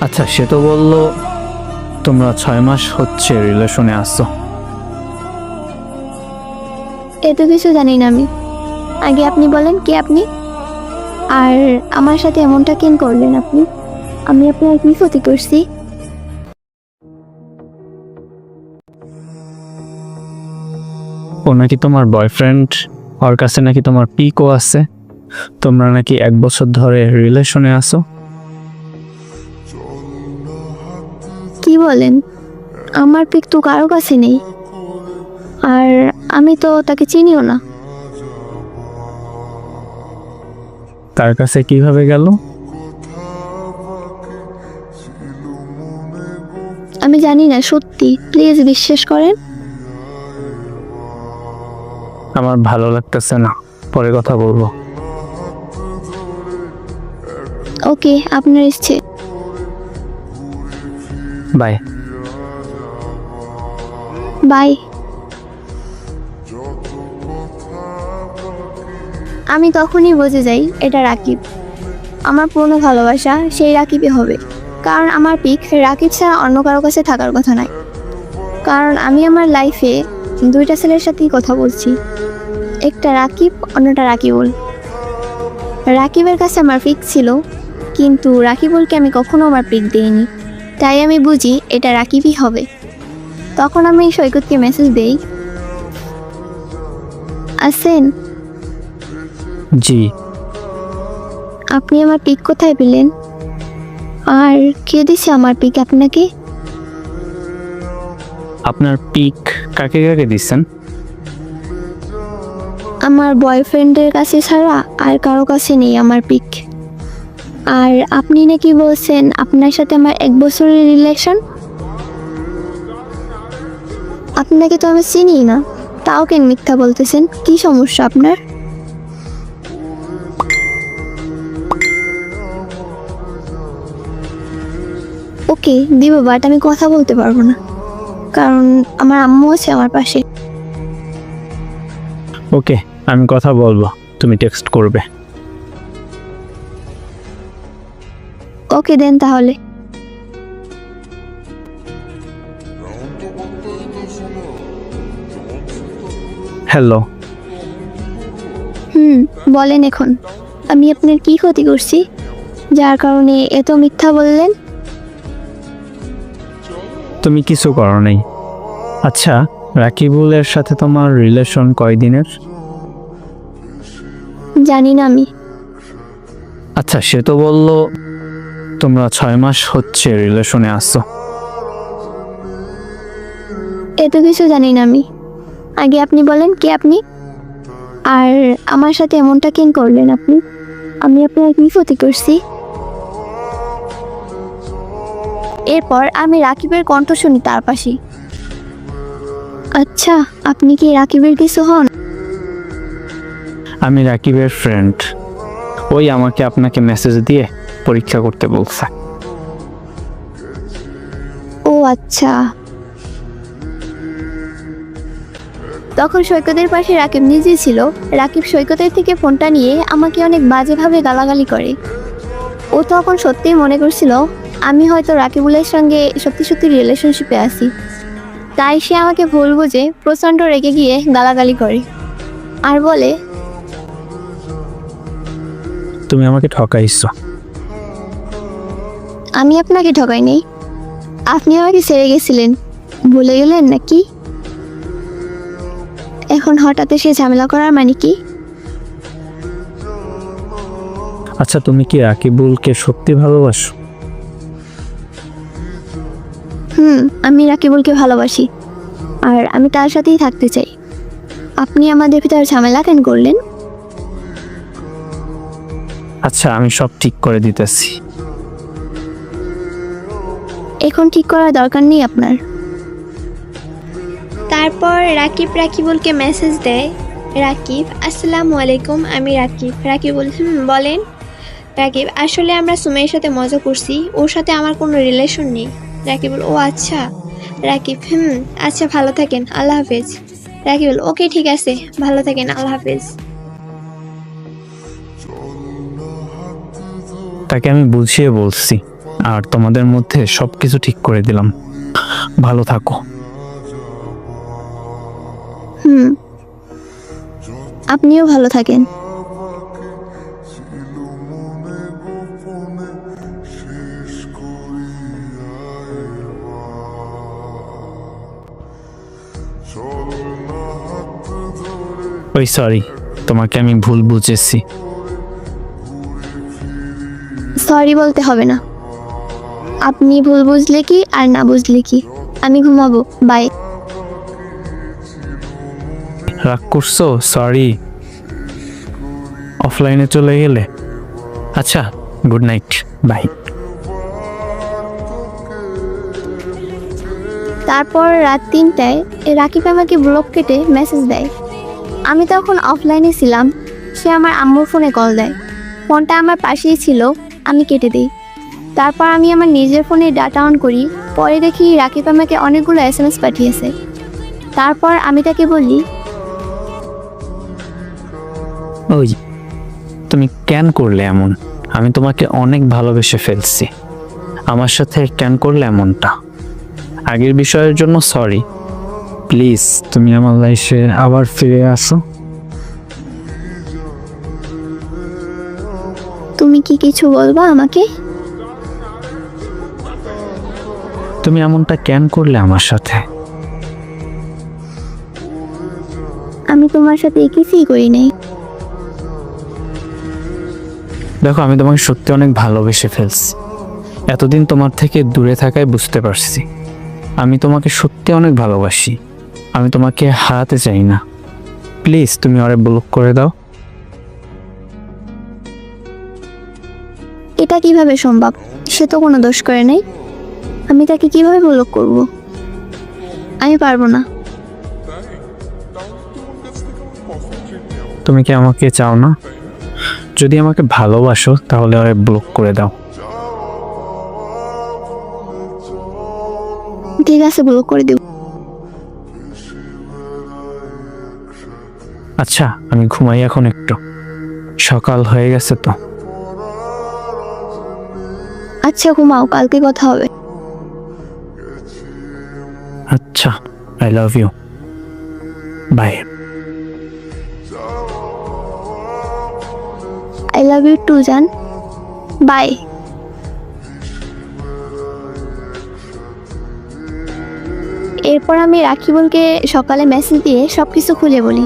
আচ্ছা সে তো বলল তোমরা ছয় মাস হচ্ছে রিলেশনে আসছো এত কিছু জানি না আমি। আগে আপনি বলেন কে আপনি? আর আমার সাথে এমনটা কেন করলেন আপনি? আমি আপনার কি ক্ষতি করছি? ও নাকি তোমার বয়ফ্রেন্ড ওর কাছে নাকি তোমার পিকও আছে? তোমরা নাকি এক বছর ধরে রিলেশনে আসো কি বলেন? আমার পিক তো কারও কাছে নেই। আর আমি তো তাকে চিনিও না। তার কাছে কীভাবে গেল? আমি জানি না সত্যি। প্লিজ বিশ্বাস করেন। আমার ভালো লাগতেছে না। পরে কথা বলব। ওকে আপনার ইচ্ছে। বাই বাই আমি তখনই বুঝে যাই, এটা রাকিব। আমার পুরনো ভালোবাসা, সেই রাকিবই হবে। কারণ আমার পিক রাকিব ছাড়া অন্য কারও কাছে থাকার কথা নয়। কারণ আমি আমার লাইফে দুইটা ছেলের সাথেই কথা বলছি। একটা রাকিব, অন্যটা রাকিবুল। রাকিবের কাছে আমার পিক ছিল, কিন্তু রাকিবুলকে আমি কখনো আমার পিক দিইনি। তাই আমি বুঝি এটা রাকিবই হবে। তখন আমি সৈকতকে মেসেজ দেই। আসেন। জি। আপনি আমার পিক কোথায় পেলেন? আর কে দিছে আমার পিক আপনাকে? আপনার পিক কাকে কাকে দিচ্ছেন আমার বয়ফ্রেন্ডের কাছে ছাড়া আর কারও কাছে নেই আমার পিক আর আপনি নাকি বলছেন আপনার সাথে আমার এক বছরের রিলেশন আপনাকে তো আমি চিনি না। তাও কেন মিথ্যা বলতেছেন? কি সমস্যা আপনার? ওকে, দিব বাট আমি কথা বলতে পারব না। কারণ আমার আম্মু আছে আমার পাশে। ওকে, আমি কথা বলব। তুমি টেক্সট করবে। ওকে দেন তাহলে। হ্যালো। হুম বলেন এখন। আমি আপনার কি ক্ষতি করছি? যার কারণে এত মিথ্যা বললেন? তুমি কিছু করো নাই। আচ্ছা রাকিবুলের সাথে তোমার রিলেশন কয়দিনের? জানি না আমি। আচ্ছা সে তো বলল তোমরা ছয় মাস হচ্ছে রিলেশনে আসছো এত কিছু জানি না আমি। আগে আপনি বলেন কে আপনি? আর আমার সাথে এমনটা কেন করলেন আপনি? আমি আপনার কি ক্ষতি করছি? এরপর আমি রাকিবের কণ্ঠ শুনি তার পাশে। আচ্ছা আপনি কি রাকিবের কিছু হন? আমি রাকিবের ফ্রেন্ড ওই আমাকে আপনাকে মেসেজ দিয়ে পরীক্ষা করতে বলছে। ও আচ্ছা। তখন সৈকতের পাশে রাকিব নিজে ছিল। রাকিব সৈকতের থেকে ফোনটা নিয়ে আমাকে অনেক বাজেভাবে গালাগালি করে। ও তখন সত্যিই মনে করছিল আমি হয়তো রাকিবুলের সঙ্গে সত্যি সত্যি রিলেশনশিপে আছি। তাই সে আমাকে ভুল বুঝে প্রচণ্ড রেগে গিয়ে গালাগালি করে। আর বলে তুমি আমাকে ঠকাইছো। আমি আপনাকে ঠকাই নেই। আপনি আমাকে ছেড়ে গেছিলেন। ভুলে গেলেন নাকি? এখন হঠাৎ এসে ঝামেলা করার মানে কি? আচ্ছা তুমি কি রাকিবুলকে সত্যি ভালোবাসো? হুম আমি রাকিবুলকে ভালোবাসি। আর আমি তার সাথেই থাকতে চাই। আপনি আমাদের ভিতরে ঝামেলা কেন করলেন? আচ্ছা আমি সব ঠিক করে দিতেছি। এখন ঠিক করার দরকার নেই আপনার। তারপর রাকিব রাকিবুলকে মেসেজ দেয় রাকিব আসসালামু আলাইকুম আমি রাকিব। রাকিবুল হুম বলেন। রাকিব আসলে আমরা সুমের সাথে মজা করছি ওর সাথে আমার কোনো রিলেশন নেই। রাকিবুল ও আচ্ছা। রাকিব হুম আচ্ছা ভালো থাকেন আল্লাহ হাফেজ। রাকিবুল ওকে ঠিক আছে ভালো থাকেন আল্লাহ হাফেজ। তাকে আমি বুঝিয়ে বলছি। আর তোমাদের মধ্যে সব কিছু ঠিক করে দিলাম। ভালো থাকো। হুম। আপনিও ভালো থাকেন। ওই সরি তোমাকে আমি ভুল বুঝেছি। সরি বলতে হবে না। আপনি ভুল বুঝলে কি আর না বুঝলে কি? আমি ঘুমাবো বাই রাগ করছ? সরি অফলাইনে চলে গেলে? আচ্ছা গুড নাইট বাই তারপর রাত তিনটায় রাকিব আমাকে ব্লক কেটে মেসেজ দেয়। আমি তখন অফলাইনে ছিলাম সে আমার আম্মুর ফোনে কল দেয়। ফোনটা আমার পাশেই ছিল আমি কেটে দিই। তারপর আমি আমার নিজের ফোনে ডাটা অন করি। পরে দেখি রাকিব আমাকে অনেকগুলো এস এম এস পাঠিয়েছে। তারপর আমি তাকে বলি ওই তুমি কেন করলে এমন? আমি তোমাকে অনেক ভালোবেসে ফেলছি। আমার সাথে কেন করলে এমনটা? আগের বিষয়ের জন্য সরি। প্লিজ তুমি আমার লাইফে আবার ফিরে আসো। তুমি কি কিছু বলবা আমাকে? তুমি এমনটা কেন করলে আমার সাথে? আমি তোমার সাথে কিছুই করি নাই। দেখো আমি তোমাকে সত্যি অনেক ভালোবেসে ফেলছি। এতদিন তোমার থেকে দূরে থাকায় বুঝতে পারছি। আমি তোমাকে সত্যি অনেক ভালোবাসি। আমি তোমাকে হারাতে চাই না। প্লিজ তুমি ওরে ব্লক করে দাও। এটা কীভাবে সম্ভব? সে তো কোনো দোষ করে নাই। আমি তাকে কীভাবে ব্লক করব? আমি পারব না। তুমি কি আমাকে চাও না? যদি আমাকে ভালোবাসো তাহলে ব্লক করে দাও। ঠিক আছে ব্লক করে দেব। আচ্ছা আমি ঘুমাই এখন একটু। সকাল হয়ে গেছে তো। আচ্ছা ঘুমাও কালকে কথা হবে। I love you bye I love you too জান বাই এরপর আমি রাখিবুলকে সকালে মেসেজ দিয়ে সব কিছু খুলে বলি।